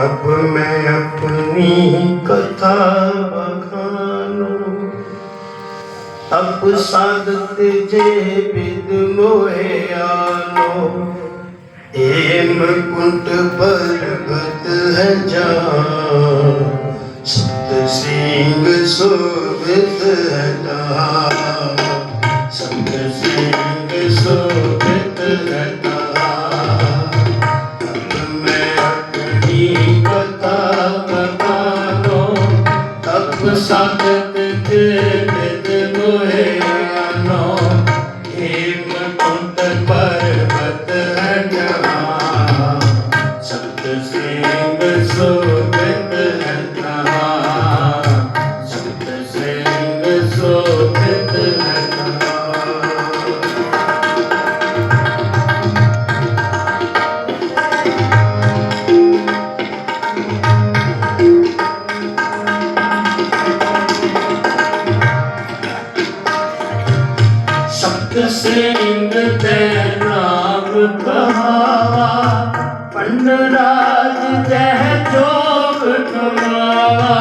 अब मैं अपनी कथा बखानो अब साधत जे बिद मोहे आनो ए हेमकुंट पर्वत है जहाँ सप्त सिंह शोभित है ਸਿੰਧ ਤੈ ਨਾਮ ਕਹਾਵਾ ਪੰਡਰਾਜ ਤੈ ਚੋਗ ਕਮਾਵਾ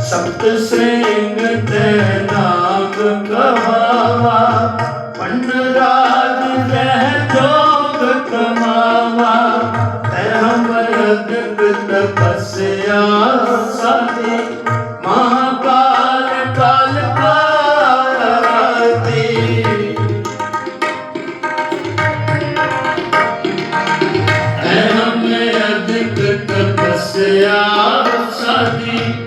ਸਤ ਸਿੰਘ ਤੈ ਨਾਮ ਕਹਾਵਾ ਪੰਡਰਾਜ ਤੈ ਚੋਗ ਕਮਾਵਾ ਤੈ ਹਮ ਰਗ ਤਪਸਿਆ ਸਾਡੀ।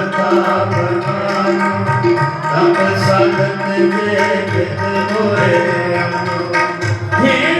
ਕਥਾ ਬਖਾਨੋ ਤਪ ਸਗਤ ਵੇਖਤ ਹੋਏ। ਅਮੋ ਹੇ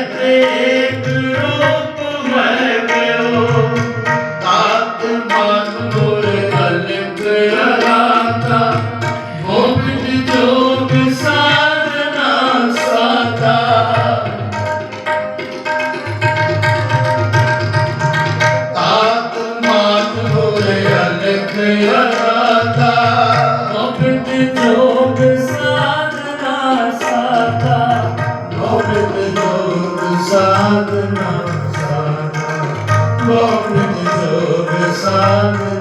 ਸਾਧਨਾ ਸਾਧਨਾ। ਮੋਹ ਜੋਗ ਸਾਧਨਾ।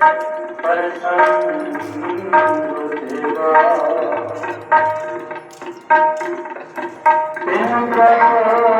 Thank you.